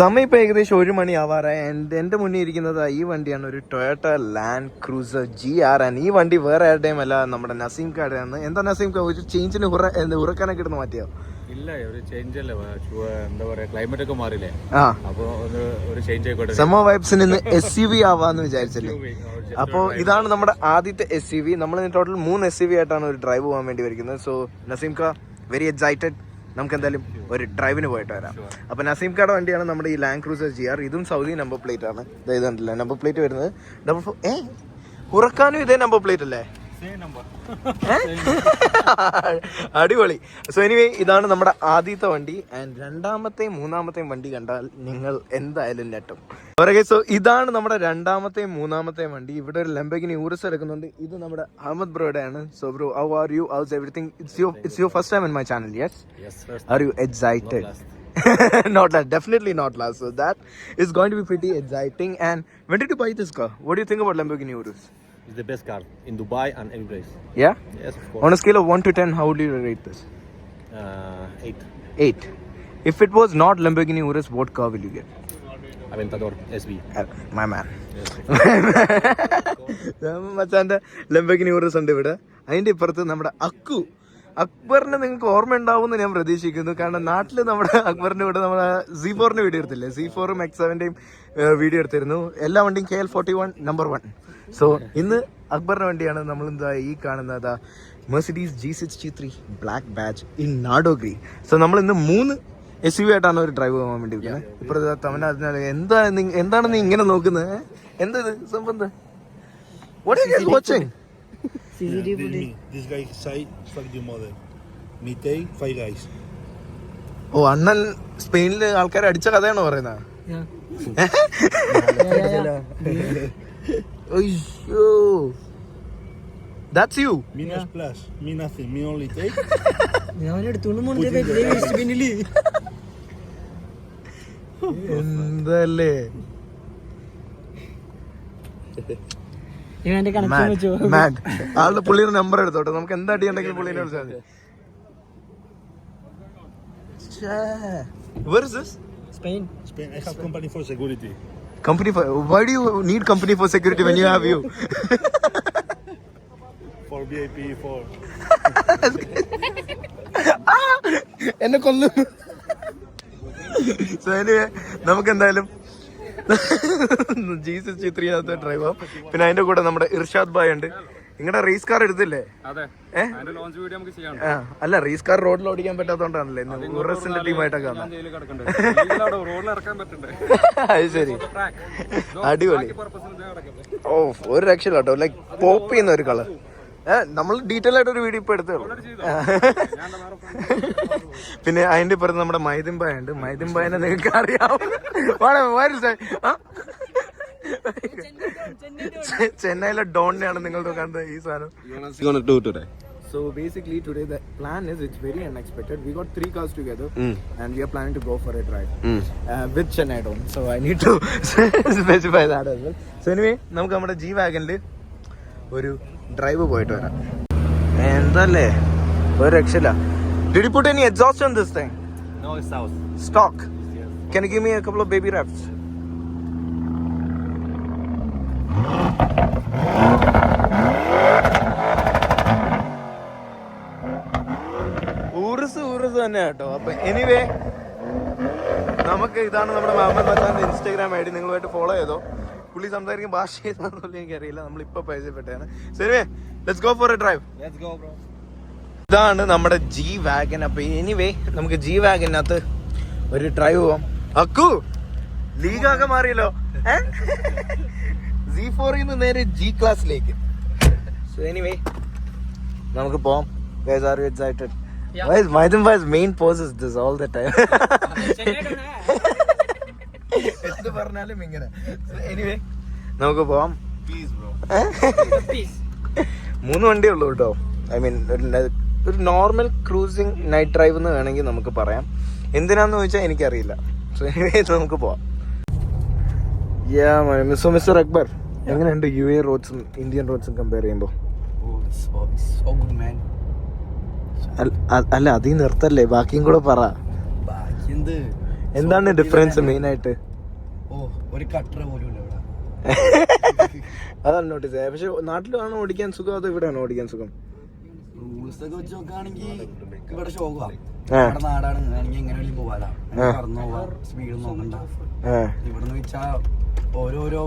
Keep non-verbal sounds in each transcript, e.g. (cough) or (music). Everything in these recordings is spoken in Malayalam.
സമയം ഇപ്പോൾ ഏകദേശം ഒരു മണി ആവാറായി എന്റെ എന്റെ മുന്നിൽ ഇരിക്കുന്നത് ഈ വണ്ടിയാണ്. ഒരു Toyota Land Cruiser G R an ഈ വണ്ടി വേറെ ആരുടെയും അല്ല നമ്മുടെ നസീം കാർഡാണ് എന്താ നസീം കാ ഒരു ചേഞ്ചിന് ഉറ ഉറക്കാനൊക്കെ ഇടുന്ന മാറ്റിയോ? ഇല്ല ഒരു ചേഞ്ച് അല്ലേ. എന്താ പറയാ ക്ലൈമറ്റ് ഒക്കെ മാറില്ലേ ആ. അപ്പൊ ഒരു ചേഞ്ച് ആയിക്കോട്ടെ. സമ വൈബ്സിൽ നിന്ന് എസ് യു വി ആവാന്ന് വിചാരിച്ചല്ലേ? അപ്പോൾ ഇതാണ് നമ്മുടെ ആദ്യത്തെ എസ് യു വി നമ്മൾ ടോട്ടൽ മൂന്ന് എസ് യു വി ആയിട്ടാണ് ഒരു ഡ്രൈവ് പോകാൻ വേണ്ടി വരുന്നത്. സോ നസീം കാ വെരി എക്സൈറ്റഡ് നമുക്ക് എന്തായാലും ഒരു ഡ്രൈവിന് പോയിട്ട് വരാം. അപ്പോൾ നസീം കാർഡ് വണ്ടിയാണ് നമ്മുടെ ഈ ലാൻഡ് ക്രൂസർ ജി ആർ ഇതും സൗദി നമ്പർ പ്ലേറ്റ് ആണ്. ഇതുണ്ടല്ലേ? നമ്പർ പ്ലേറ്റ് വരുന്നത്? Double four A? ഉറക്കാനും ഇതേ നമ്പർ പ്ലേറ്റ് അല്ലേ? (laughs) (laughs) അടിപൊളി. സോ എനിവേ ഇതാണ് നമ്മുടെ ആദ്യത്തെ വണ്ടി. ആൻഡ് രണ്ടാമത്തെയും മൂന്നാമത്തെയും വണ്ടി കണ്ടാൽ നിങ്ങൾ എന്തായാലും ഞെട്ടും. ഓക്കെ സോ ഇതാണ് നമ്മുടെ രണ്ടാമത്തെയും മൂന്നാമത്തെയും വണ്ടി. ഇവിടെ ഒരു ലംബകിനി ഊറിസ് എടുക്കുന്നുണ്ട്. ഇത് നമ്മുടെ അഹമ്മദ് ബ്രോയുടെ ആണ് so bro how are you how's everything it's you it's your first time in my channel yes are you excited not that (laughs) definitely not last. So that is going to be pretty exciting. And when did you buy this car? What do you think about Lamborghini Urus? It's the best car in Dubai and every place. Yeah. Yes, of course. On a scale of 1 to 10, how would you rate this? Uh, eight. Eight. If it was not Lamborghini Urus, what car will you get? Aventador SB. Uh, my man. Lamborghini urus Urus ഉണ്ട് ഇവിടെ അതിന്റെ ഇപ്പുറത്ത് നമ്മുടെ അക്കു അക്ബറിനെ നിങ്ങൾക്ക് ഓർമ്മ ഉണ്ടാവുമെന്ന് ഞാൻ പ്രതീക്ഷിക്കുന്നു കാരണം നാട്ടിൽ നമ്മുടെ അക്ബറിന്റെ കൂടെ നമ്മുടെ സി ഫോറിന്റെ വീഡിയോ എടുത്തില്ലേ സി ഫോറും എക്സ് സെവന്റെയും വീഡിയോ എടുത്തിരുന്നു എല്ലാ വണ്ടിയും K L forty one number one so ഇന്ന് അക്ബറിന് വേണ്ടിയാണ് നമ്മൾ എന്താ ഈ കാണുന്നത്? Mercedes G sixty three black badge in നാഡോഗ്രി so നമ്മൾ ഇന്ന് മൂന്ന് എസ് യു ആയിട്ടാണ് ഒരു ഡ്രൈവ് പോകാൻ വേണ്ടി ഇരിക്കുന്നത് ഇപ്പുറത്തെ തവന അതിനാൽ എന്താ എന്താണ് നീ ഇങ്ങനെ നോക്കുന്നത് എന്തത് സംബന്ധം what watching Me, this guy side, fuck your mother. Mitei, five guys. ഓ അണ്ണൻ സ്പെയിനിൽ ആൾക്കാരെ അടിച്ച കഥയാണോ പറയുന്നത് (laughs) അയ്യോ that's you Me no splash, me nothing, me only take. (laughs) എന്തല്ലേ? ആളുടെ പുള്ളിയുടെ നമ്പർ എടുത്തോട്ടെ. നമുക്ക് എന്താ അടിയുണ്ടെങ്കിലും പുള്ളിനെ വിളിച്ചാൽ മതി. Where is this? Spain Spain, I have company for security. Company for why do you need company for security when you have you? For VIP, for. എന്നെ കൊല്ലു സോ എനിവേ നമുക്ക് എന്തായാലും ജീസസ് സിക്സ്റ്റി ത്രീനകത്ത് ഡ്രൈവ് പിന്നെ അതിന്റെ കൂടെ നമ്മുടെ ഇർഷാദ് ഭായ് ഉണ്ട് നിങ്ങളുടെ റേസ് കാർ എടുത്തില്ലേ? അതെ. ഏ? ലോഞ്ച് വീഡിയോ നമുക്ക് ചെയ്യാം. അല്ല റേസ് കാർ റോഡിൽ ഓടിക്കാൻ പറ്റാത്തോണ്ടാണല്ലേ ഇന്ന് ഉറസിന്റെ ടീമായിട്ടൊക്കെ (laughs) (laughs) അത് ശരി. (laughs) അടിപൊളി. ഓ ഒരു രക്ഷയില്ല കേട്ടോ. ലൈക്ക് പോപ്പ് ചെയ്യുന്ന ഒരു കളർ ഏഹ് നമ്മൾ ഡീറ്റെയിൽ ആയിട്ട് ഒരു വീഡിയോ ഇപ്പൊ എടുത്തേ പിന്നെ അതിന്റെ ഇപ്പുറത്ത് നമ്മുടെ മൈദിംബായ ഉണ്ട് മൈദിംബായനെ നിങ്ങൾക്ക് അറിയാം ചെന്നൈയിലെ ഡോണിനെയാണ് നിങ്ങൾ കാണുന്നത് ഈ സാധനം gonna do today? So basically today the plan is it's very unexpected. We got three cars together mm. and we are planning to go for a drive mm. uh, with Chennai Dome. So I need to specify that as well. So anyway, നമുക്ക് നമ്മുടെ ജി വാഗനിൽ ഒരു ഡ്രൈവ് പോയിട്ട് വരാം എന്തല്ലേ ഒരു രക്ഷയില്ല Did you put any exhaust on this thing? No, it's house. Stock. Yes. Can you give me a couple of baby wraps? തന്നെ കേട്ടോ. അപ്പൊ എനിവേ നമുക്ക് ഇതാണ് നമ്മുടെ മുഹമ്മദ് മച്ചാന്റെ ഇൻസ്റ്റാഗ്രാം ഐ ഡി നിങ്ങളുമായിട്ട് ഫോളോ ചെയ്തോ? പുള്ളി സംസാരിക്കുന്ന ഭാഷ ഏതാണെന്നുള്ള എനിക്കറിയില്ല. നമ്മളിപ്പോ പരിചയപ്പെട്ടതാണ്. സെനിവേ let's go for a drive let's go bro ഇതാണ് നമ്മുടെ ജി വാഗൻ അപ്പൊ എനിവേ നമുക്ക് ജി വാഗനകത്ത് ഒരു ഡ്രൈവ് പോവാം. അക്കു ലീഗാകെ മാറിയല്ലോ. ജി ഫോറിൽ നിന്ന് നേരെ ജി ക്ലാസ്സിലേക്ക് സോ എനിവേ നമുക്ക് പോവാം. Guys are you is Maidan Bhai's main pose is this all the time? എന്ത് പറഞ്ഞാലും ഇങ്ങനെ. എനിവേ നമുക്ക് പോവാം. Peace, bro. മൂന്ന് വണ്ടിയേ ഉള്ളൂ കേട്ടോ. ഐ മീൻ ഒരു നോർമൽ ക്രൂസിങ് നൈറ്റ് ഡ്രൈവ് എന്ന് വേണമെങ്കിൽ നമുക്ക് പറയാം. എന്തിനാന്ന് ചോദിച്ചാൽ എനിക്കറിയില്ല. സോ നമുക്ക് പോവാം. യാ മിസ്റ്റർ മിസ്റ്റർ അക്ബർ എങ്ങനെയുണ്ട് യു എ റോഡ്സും ഇന്ത്യൻ റോഡ്സും കമ്പയർ ചെയ്യുമ്പോൾ Oh, it's so, it's so good, man. അല്ല അതീ നിർത്തല്ലേ? ബാക്കിയും കൂടെ പറ. എന്താണ് ഡിഫറൻസ് മെയിൻ ആയിട്ട്? ഓ ഒരു കട്ടറ പോലും ഇല്ല ഇവിടെ. (laughs) അതാണ് നോട്ടീസ് പക്ഷെ നാട്ടിലാണ് ഓടിക്കാൻ സുഖം അതോ ഇവിടെയാണ് ഓടിക്കാൻ സുഖം? റൂൾസ് ഒക്കെ വെച്ച് നോക്കുകയാണെങ്കിൽ ഇവിടെ ഷോക്കാ ആ. നമ്മുടെ നാടാണ്. എങ്ങനെ വേണമെങ്കിലും പോവാല ആ. കറന്നു പോവാ. സ്പീഡ് നോക്കണ്ട. ഇവിടെന്ന് വെച്ചാ ഓരോരോ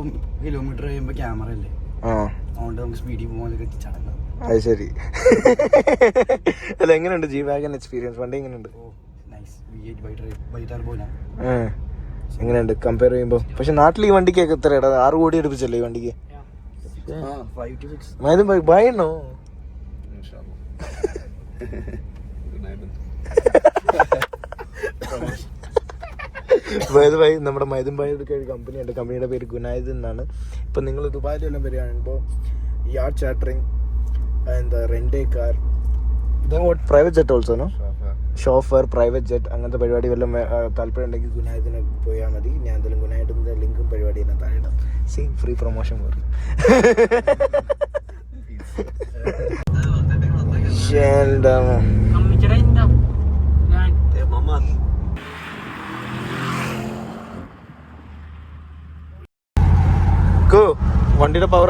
കിലോമീറ്റർ കഴിയുമ്പോ ക്യാമറ അല്ലേ ആ. അതുകൊണ്ട് നമുക്ക് സ്പീഡിൽ പോകാനൊക്കെ എത്തിച്ചടങ്ങാം അത് ശരി. (laughs) അല്ല എങ്ങനെയുണ്ട് ജി വാഗൻ എക്സ്പീരിയൻസ് വണ്ടി എങ്ങനെയുണ്ട്? Bye bye. എങ്ങനെയുണ്ട്? കമ്പയർ ചെയ്യുമ്പോ. പക്ഷെ നാട്ടിൽ ഈ വണ്ടിക്കൊക്കെ എത്ര ഇടാ? ആറ് കോടി എടുപ്പിച്ചല്ലേ ഈ വണ്ടിക്ക്? സിക്സ് മൈതും ബൈ ബൈണോ മൈദ് ഭായി നമ്മുടെ മൈദും ഭായി ഒരു കമ്പനിയുണ്ട് കമ്പനിയുടെ പേര് ഗുനായത് എന്നാണ് ഇപ്പൊ നിങ്ങൾ ദുബായിലെല്ലാം വരികയാണെങ്കിൽ ഈ ആർട്ട് ചാറ്ററിങ് എന്താ rent car private jet also no chauffeur private jet അങ്ങനത്തെ പരിപാടി വല്ലതും താല്പര്യം ഉണ്ടെങ്കിൽ ഗുനായതിന് പോയാൽ മതി. ഞാൻ എന്തായാലും ഗുനായതിന്റെ ലിങ്കും പരിപാടി എല്ലാം താഴെ ഇടാം. സി ഫ്രീ പ്രൊമോഷൻ കോ വണ്ടിയുടെ പവർ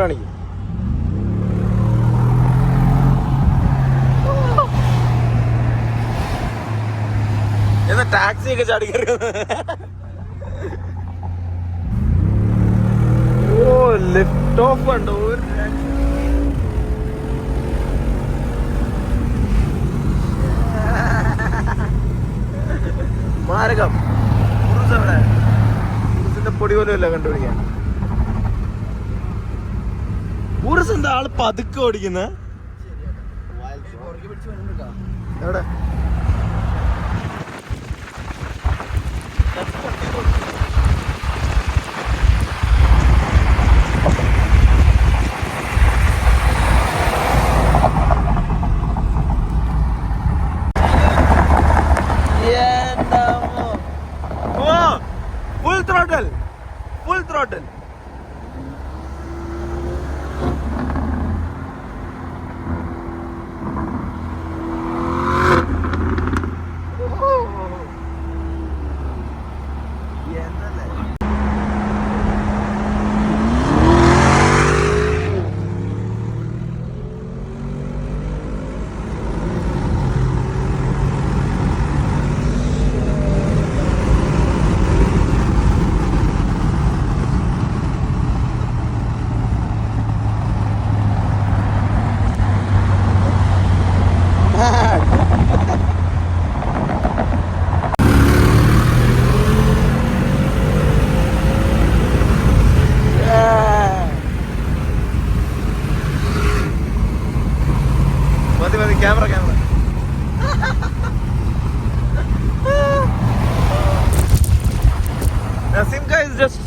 ടാക്സി ഒക്കെ ചാടി ഓ ലിഫ്റ്റ് ഓഫ് ഉണ്ടോ ഒരു മാരകം. ഉറുസ് എവിടെ? ഉറുസിന്റെ പൊടി പോലും അല്ല കണ്ടുപിടിക്കാൻ. ഊറസ് എന്താ ആൾ പതുക്കെ ഓടിക്കുന്ന? എവിടെ? どうした?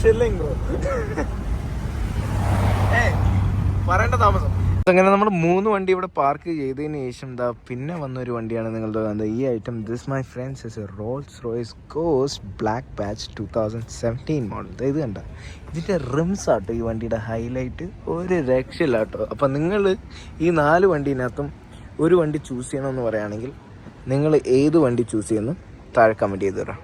ചില്ലിംഗ് (laughs) ബ്രോ പറയേണ്ട താമസം. അങ്ങനെ നമ്മൾ മൂന്ന് വണ്ടി ഇവിടെ പാർക്ക് ചെയ്തതിന് ശേഷം എന്താ പിന്നെ വന്ന ഒരു വണ്ടിയാണ് നിങ്ങളുടെ എന്താ ഈ item this my friend's is a Rolls Royce cos black badge two thousand seventeen model ഇത് കണ്ട. ഇതിന്റെ റിംസ് ആട്ടോ ഈ വണ്ടിയുടെ ഹൈലൈറ്റ് ഒരു രക്ഷയില്ല കേട്ടോ അപ്പം നിങ്ങൾ ഈ നാല് വണ്ടീനകത്തും ഒരു വണ്ടി ചൂസ് ചെയ്യണമെന്ന് പറയുകയാണെങ്കിൽ നിങ്ങൾ ഏത് വണ്ടി ചൂസ് ചെയ്യുന്നു? താഴെ കമന്റ് ചെയ്ത് തരാം.